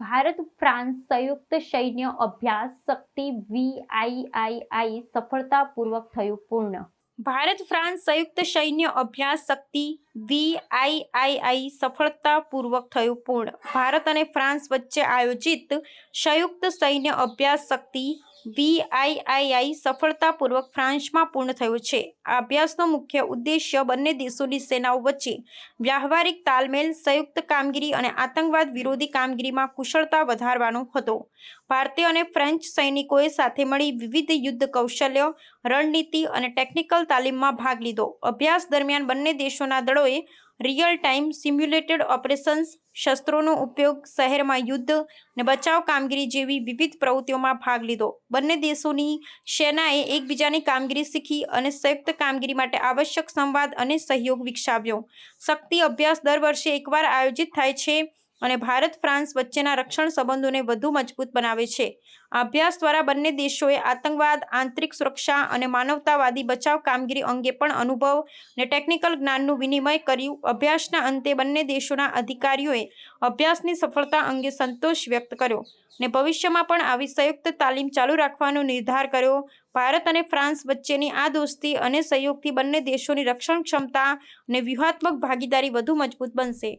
Bharat France સંયુક્ત સૈન્ય અભ્યાસ શક્તિ વીઆઈઆઈઆઈ સફળતાપૂર્વક થયું પૂર્ણ. ભારત ફ્રાન્સ સંયુક્ત સૈન્ય અભ્યાસ શક્તિ વીઆઈઆઈઆઈ સફળતાપૂર્વક થયું પૂર્ણ. ભારત અને ફ્રાન્સ વચ્ચે આયોજિત સંયુક્ત સૈન્ય અભ્યાસ શક્તિ વીઆઈઆઈઆઈ સફળતાપૂર્વક ફ્રાન્સમાં પૂર્ણ થયો છે. આ અભ્યાસનો મુખ્ય ઉદ્દેશ્ય બંને દેશોની સેનાઓ વચ્ચે વ્યાવહારિક તાલમેલ, સંયુક્ત કામગીરી અને આતંકવાદ વિરોધી કામગીરીમાં કુશળતા વધારવાનો હતો. ભારતીય અને ફ્રેન્ચ સૈનિકોએ સાથે મળી વિવિધ યુદ્ધ કૌશલ્ય, રણનીતિ અને ટેકનિકલ તાલીમમાં ભાગ લીધો. અભ્યાસ દરમિયાન બંને દેશોના દળોએ રિયલ ટાઈમ સિમ્યુલેટેડ ઓપરેશન્સ શસ્ત્રોનો ઉપયોગ શહેરમાં યુદ્ધ અને બચાવ કામગીરી જેવી વિવિધ પ્રવૃત્તિઓમાં ભાગ લીધો. બંને દેશોની સેનાએ એકબીજાની કામગીરી શીખી અને સંયુક્ત કામગીરી માટે આવશ્યક સંવાદ અને સહયોગ વિકસાવ્યો. શક્તિ અભ્યાસ દર વર્ષે એકવાર આયોજિત થાય છે અને ભારત ફ્રાન્સ વચ્ચેના રક્ષણ સંબંધોને વધુ મજબૂત બનાવે છે. અભ્યાસ દ્વારા બંને દેશોએ આતંકવાદ, આંતરિક સુરક્ષા અને માનવતાવાદી બચાવ કામગીરી અંગે પણ અનુભવ અને ટેકનિકલ જ્ઞાનનું વિનિમય કર્યું. અભ્યાસના અંતે બંને દેશોના અધિકારીઓએ અભ્યાસની સફળતા અંગે સંતોષ વ્યક્ત કર્યો અને ભવિષ્યમાં પણ આવી સંયુક્ત તાલીમ ચાલુ રાખવાનો નિર્ધાર કર્યો. ભારત અને ફ્રાન્સ વચ્ચેની આ દોસ્તી અને સહયોગથી બંને દેશોની રક્ષણ ક્ષમતા અને વ્યૂહાત્મક ભાગીદારી વધુ મજબૂત બનશે.